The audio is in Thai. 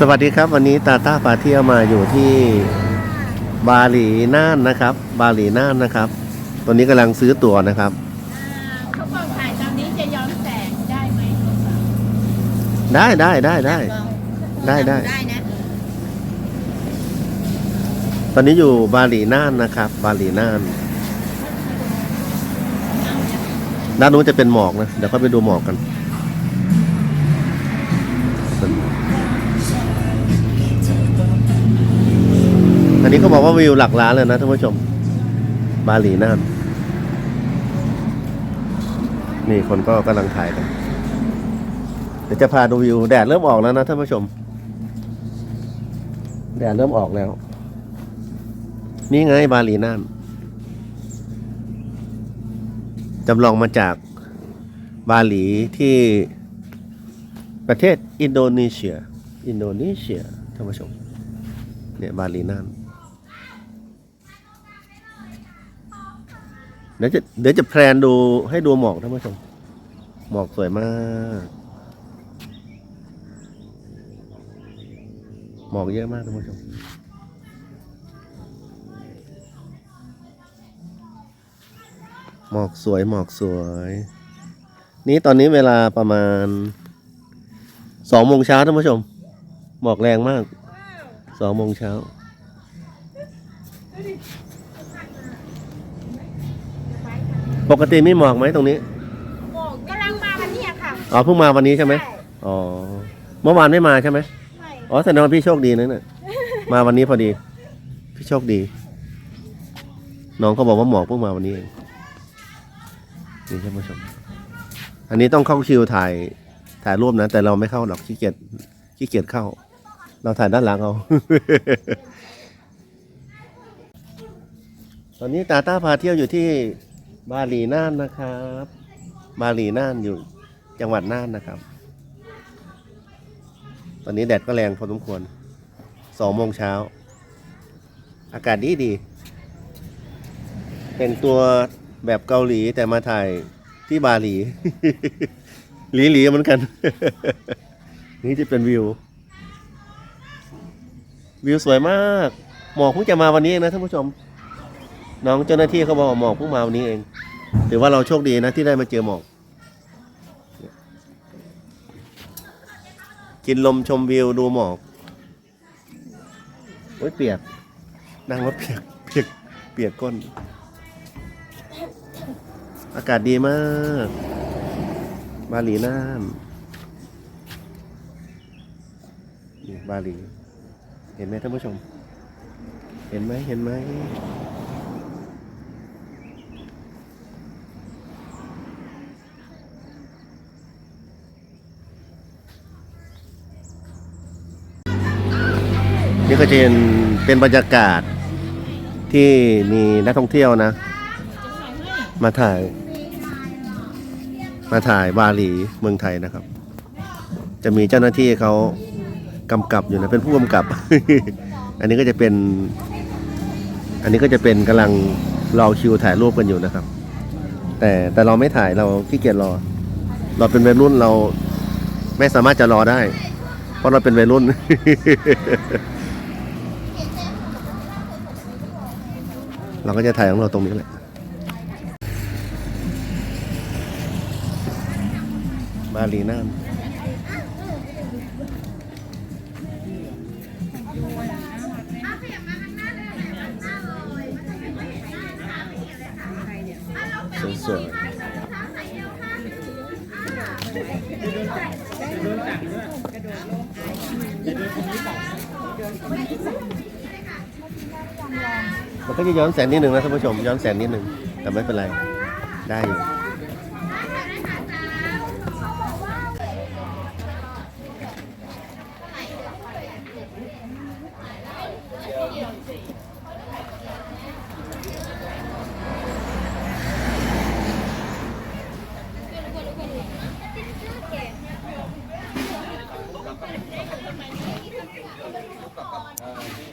สวัสดีครับ วันนี้ตาต้าพาเที่ยวมาอยู่ที่บาหลีน่านนะครับ บาหลีน่านนะครับ ตอนนี้กำลังซื้อตั๋วนะครับ เขาบอกถ่ายตอนนี้จะย้อนแสงได้ไหมได้ได้ได้ได้ ได้ได้ ได้นะตอนนี้อยู่บาหลีน่านนะครับ บาหลีน่าน ด้านนู้นจะเป็นหมอกนะ เดี๋ยวเขาไปดูหมอกกัน นนี้เขาบอกว่าวิวหลักล้านเลยนะท่านผู้ชม บาหลีน่านนี่คนก็กำลังถ่ายกันเดี๋ยวจะพาดูวิวแดดเริ่มออกแล้วนะท่านผู้ชม แดดเริ่มออกแล้ว นี่ไงบาหลีน่านจำลองมาจากบาหลีที่ประเทศอินโดนีเซีย อินโดนีเซียท่านผู้ชมเนี่ยบาหลีน่าน เดี๋ยวจะเดี๋ยวจะแพลนดูให้ดูหมอกท่านผู้ชม หมอกสวยมาก หมอกเยอะมากท่านผู้ชมหมอกสวยหมอกสวย นี่ตอนนี้เวลาประมาณสองโมงเช้าท่านผู้ชม หมอกแรงมากสองโมงเช้า ปกติไม่หมอกไหมตรงนี้โอ้กำลังมาวันเนี้ยค่ะอ๋อเพิ่งมาวันนี้ใช่ไหมอ๋อเมื่อวานไม่มาใช่ไหมใช่อ๋อแสดงว่าพี่โชคดีนะเนี่ยมาวันนี้พอดี พี่โชคดี น้องเขาบอกว่าหมอกเพิ่งมาวันนี้เองนี่ท่านผู้ชม อันนี้ต้องเข้าคิวถ่ายถ่ายรูปนะ แต่เราไม่เข้าหรอกขี้เกียจขี้เกียจเข้า เราถ่ายด้านหลังเอา ตอนนี้ตาต้าพาเที่ยวอยู่ที่ บาหลีน่านนะครับบาหลีน่านอยู่จังหวัดน่านนะครับ ตอนนี้แดดก็แรงพอสมควรสองโมงเช้า อากาศดีดี เป็นตัวแบบเกาหลีแต่มาถ่ายที่บาหลี หลีหลีเหมือนกัน นี่จะเป็นวิว วิวสวยมาก หมอกเพิ่งจะมาวันนี้เองนะท่านผู้ชม น้องเจ้าหน้าที่เขาบอกหมอกเพิ่งมาวันนี้เองถือว่าเราโชคดีนะที่ได้มาเจอหมอก กินลมชมวิวดูหมอกโอ้ยเปียกนั่งรถเปียกเปียกเปียกก้น อากาศดีมาก บาหลีน่านนี่บาหลี เห็นไหมท่านผู้ชม เห็นไหมเห็นไหม นี่ก็จะเป็นเป็นบรรยากาศที่มีนักท่องเที่ยวนะ มาถ่าย มาถ่ายบาหลีเมืองไทยนะครับ จะมีเจ้าหน้าที่เขากำกับอยู่นะเป็นผู้กำกับ อันนี้ก็จะเป็น อันนี้ก็จะเป็นกำลังรอคิวถ่ายรูปกันอยู่นะครับ แต่แต่เราไม่ถ่ายเราขี้เกียจรอ เราเป็นวัยรุ่นเราไม่สามารถจะรอได้ เพราะเราเป็นวัยรุ่น เราก็จะถ่ายของเราตรงนี้แหละบาลีน่าสวยๆ มันก็จะย้อนแสงนิดหนึ่งนะท่านผู้ชมย้อนแสงนิดหนึ่งแต่ไม่เป็นไรได้อยู่เ